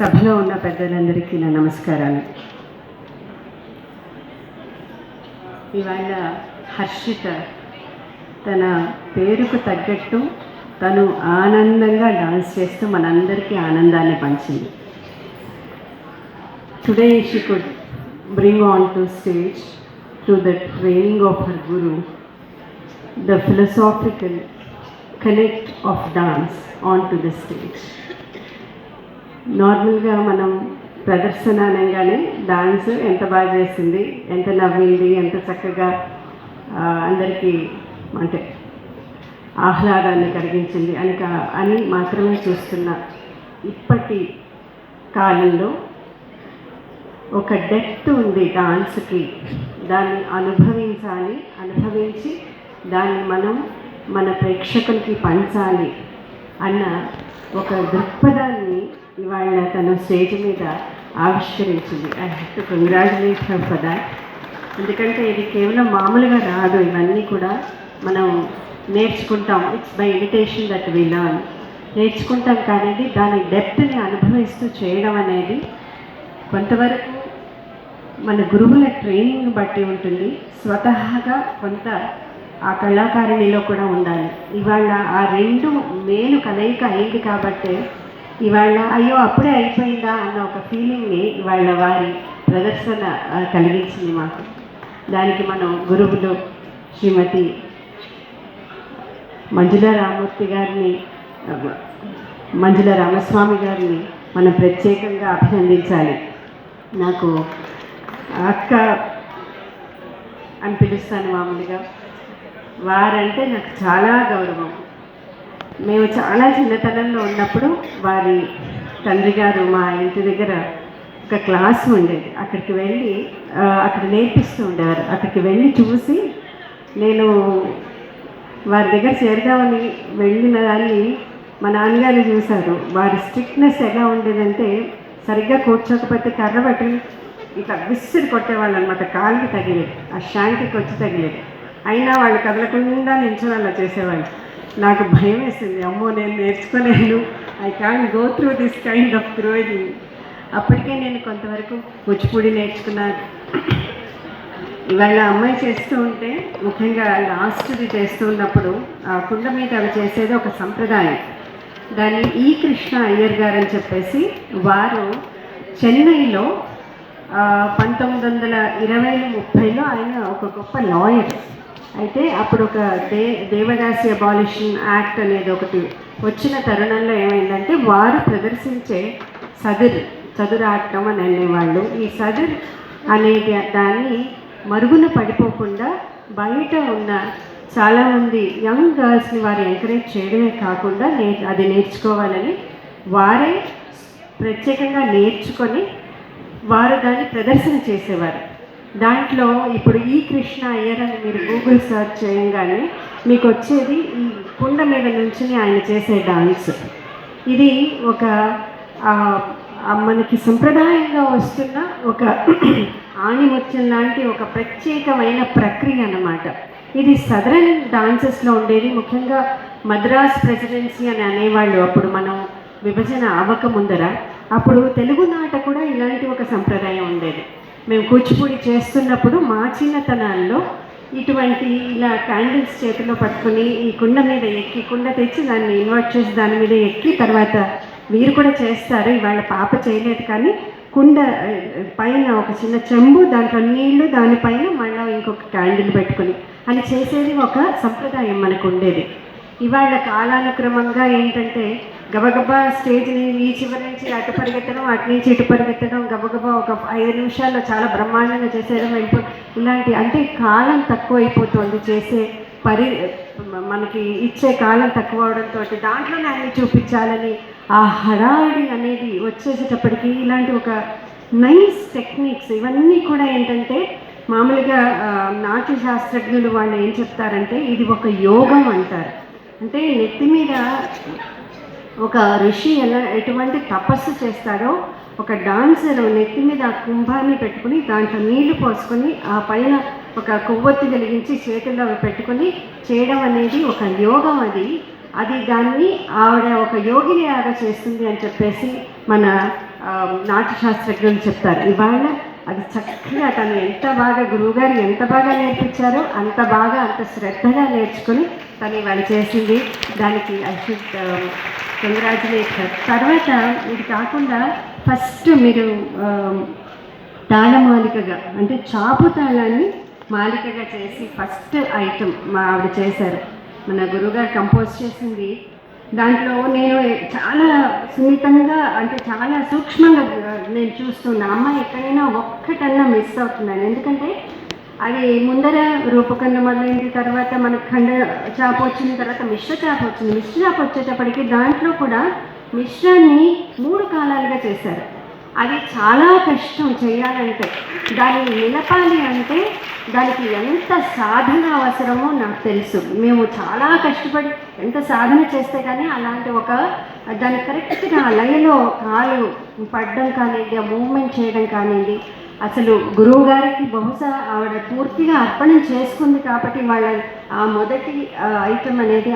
సభలో ఉన్న పెద్దలందరికీ నా నమస్కారాలు. ఇవాళ హర్షిత తన పేరుకు తగ్గట్టు తను ఆనందంగా డాన్స్ చేస్తూ మనందరికీ ఆనందాన్ని పంచింది. Today she could bring on to stage to the training of her guru the philosophical connect of dance on to the stage నార్మల్గా మనం ప్రదర్శన అనగానే డాన్స్ ఎంత బాగా చేసింది ఎంత నవ్వింది ఎంత చక్కగా అందరికీ అంటే ఆహ్లాదాన్ని కలిగించింది అని కా- అని మాత్రమే చూస్తున్న. ఇప్పటి కాలంలో ఒక డెప్త్ ఉంది డాన్స్కి. దాన్ని అనుభవించాలి అనుభవించి దాన్ని మనం మన ప్రేక్షకులకి పంచాలి అన్న ఒక దృక్పథాన్ని ఇవాళ తను స్టేజ్ మీద ఆవిష్కరించింది. I have to congratulate her for that ఎందుకంటే ఇది కేవలం మామూలుగా రాదు. ఇవన్నీ కూడా మనం నేర్చుకుంటాం. It's by invitation that we learn నేర్చుకుంటాం కానీ దాని డెప్త్ని అనుభవిస్తూ చేయడం అనేది కొంతవరకు మన గురువుల ట్రైనింగ్ బట్టి ఉంటుంది. స్వతహాగా కొంత ఆ కళాకారిణిలో కూడా ఉండాలి. ఇవాళ ఆ రెండు మేలు కలయిక అయింది కాబట్టి ఇవాళ అయ్యో అప్పుడే అయిపోయిందా అన్న ఒక ఫీలింగ్ని ఇవాళ వారి ప్రదర్శన కలిగించింది మాకు. దానికి మనం గురువులు శ్రీమతి మంజుల రామూర్తి గారిని మంజుల రామస్వామి గారిని మనం ప్రత్యేకంగా అభినందించాలి. నాకు అక్క అని పిలుస్తాను మామూలుగా. వారంటే నాకు చాలా గౌరవం. మేము చాలా చిన్నతనంలో ఉన్నప్పుడు వారి తండ్రి గారు మా ఇంటి దగ్గర ఒక క్లాస్ ఉండేది. అక్కడికి వెళ్ళి అక్కడ నేర్పిస్తూ ఉండేవారు. అక్కడికి వెళ్ళి చూసి నేను వారి దగ్గర చేరదామని వెళ్ళిన దాన్ని మా నాన్నగారు చూశారు. వారి స్ట్రిక్ట్నెస్ ఎలా ఉండేదంటే సరిగ్గా కూర్చోకపోతే కర్ర పట్టి ఇట్లా విసిరి కొట్టేవాళ్ళు అనమాట కాలుకి తగిలేదు. ఆ శాంతికి వచ్చి తగిలేదు. అయినా వాళ్ళు కదలకుండా నించొని అలా చేసేవాళ్ళు. నాకు భయం వేసింది. అమ్మో నేను నేర్చుకోలేను. I can go through this kind of growing అప్పటికే నేను కొంతవరకు కూచిపూడి నేర్చుకున్నాను. ఇవాళ అమ్మాయి చేస్తూ ఉంటే ముఖ్యంగా లాస్ట్ది చేస్తూ ఉన్నప్పుడు ఆ కుండ మీద అవి చేసేది ఒక సంప్రదాయం. దాన్ని ఈ కృష్ణ అయ్యర్ గారు అని చెప్పేసి వారు చెన్నైలో పంతొమ్మిది వందల ఇరవై ముప్పైలో ఆయన ఒక గొప్ప లాయర్. అయితే అప్పుడు ఒక దే దేవదాసి అబాలిషన్ యాక్ట్ అనేది ఒకటి వచ్చిన తరుణంలో ఏమైందంటే వారు ప్రదర్శించే సదిర్ చదురాటం అని అనేవాళ్ళు. ఈ సదుర్ అనేది దాన్ని మరుగున పడిపోకుండా బయట ఉన్న చాలామంది యంగ్ గర్ల్స్ని వారు ఎంకరేజ్ చేయడమే కాకుండా నే అది నేర్చుకోవాలని వారే ప్రత్యేకంగా నేర్చుకొని వారు దాన్ని ప్రదర్శన చేసేవారు. దాంట్లో ఇప్పుడు ఈ కృష్ణ అయ్యర్ అని మీరు గూగుల్ సెర్చ్ చేయగానే మీకు వచ్చేది ఈ కుండ మీద నుంచి ఆయన చేసే డాన్స్ ఇది ఒక మనకి సంప్రదాయంగా వస్తున్న ఒక ఆణిముత్యం లాంటి ఒక ప్రత్యేకమైన ప్రక్రియ అన్నమాట. ఇది సదరన్ డాన్సెస్లో ఉండేది. ముఖ్యంగా మద్రాస్ ప్రెసిడెన్సీ అని అనేవాళ్ళు అప్పుడు మనం విభజన అవ్వక ముందర అప్పుడు తెలుగు నాట కూడా ఇలాంటి ఒక సంప్రదాయం ఉండేది. మేము కూచిపూడి చేస్తున్నప్పుడు మా చిన్నతనాల్లో ఇటువంటి ఇలా క్యాండిల్స్ చేతిలో పట్టుకుని ఈ కుండ మీద ఎక్కి కుండ తెచ్చి దాన్ని ఇన్వర్ట్ చేసి దాని మీద ఎక్కి తర్వాత మీరు కూడా చేస్తారు. ఇవాళ పాప చేయలేదు కానీ కుండ పైన ఒక చిన్న చెంబు దాంట్లో నీళ్ళు దానిపైన మళ్ళీ ఇంకొక క్యాండిల్ పెట్టుకుని. అని చేసేది ఒక సంప్రదాయం మనకు ఉండేది. ఇవాళ కాలానుక్రమంగా ఏంటంటే గబగబా స్టేజ్ని ఈ చివరి నుంచి అటు పరిగెత్తడం అటు నుంచి ఇటు పరిగెత్తడం గబగబా ఒక ఐదు నిమిషాల్లో చాలా బ్రహ్మాండంగా చేసేయడం వెళ్ళిపో ఇలాంటి అంటే కాలం తక్కువ అయిపోతుంది చేసే పరి మనకి ఇచ్చే కాలం తక్కువ అవడంతో దాంట్లోనే అన్ని చూపించాలని ఆ హడావిడి అనేది వచ్చేసేటప్పటికి ఇలాంటి ఒక నైస్ టెక్నిక్స్ ఇవన్నీ కూడా ఏంటంటే మామూలుగా నాట్య శాస్త్రజ్ఞులు వాళ్ళు ఏం చెప్తారంటే ఇది ఒక యోగం అంటారు. అంటే నెత్తి మీద ఒక ఋషి ఎలా ఎటువంటి తపస్సు చేస్తాడో ఒక డాన్సర్ నెత్తి మీద కుంభాన్ని పెట్టుకుని దాంట్లో నీళ్ళు పోసుకొని ఆ పైన ఒక కొవ్వొత్తి కలిగించి చేతుల్లో పెట్టుకొని చేయడం అనేది ఒక యోగం అది. అది దాన్ని ఆవిడ ఒక యోగిని లాగా చేస్తుంది అని చెప్పేసి మన నాట్య శాస్త్రజ్ఞులు చెప్తారు. ఇవాళ అది చక్కగా తను ఎంత బాగా గురువుగారు ఎంత బాగా నేర్పించారో అంత బాగా అంత శ్రద్ధగా నేర్చుకుని తను ఇవాళ చేసింది. దానికి ఐ షుడ్ కంగ్రాచులేషన్ తర్వాత ఇది కాకుండా ఫస్ట్ మీరు um, తాళమాలికగా అంటే చాపు తాళాన్ని మాలికగా చేసి ఫస్ట్ ఐటమ్ మా ఆవిడ చేశారు. మన గురువుగారు కంపోజ్ చేసింది. దాంట్లో నేను చాలా సున్నితంగా అంటే చాలా సూక్ష్మంగా నేను చూస్తున్నా అమ్మాయి ఎక్కడైనా ఒక్కటన్నా మిస్ అవుతున్నాను. ఎందుకంటే అది ముందర రూపకన్న మొదలైంది తర్వాత మన ఖండ చాప వచ్చిన తర్వాత మిశ్ర చాప వచ్చింది. మిశ్ర చేప వచ్చేటప్పటికి దాంట్లో కూడా మిశ్రాన్ని మూడు కాలాలుగా చేశారు. అది చాలా కష్టం చేయాలంటే దాన్ని నిలపాలి అంటే దానికి ఎంత సాధన అవసరమో నాకు తెలుసు. మేము చాలా కష్టపడి ఎంత సాధన చేస్తే కానీ అలాంటి ఒక దాన్ని కరెక్ట్గా లయలో కాలు పడడం కానివ్వండి ఆ మూమెంట్ చేయడం కానివ్వండి అసలు గురువు గారికి బహుశా ఆవిడ పూర్తిగా అర్పణం చేసుకుంది కాబట్టి వాళ్ళ ఆ మొదటి ఐటమ్ అనేది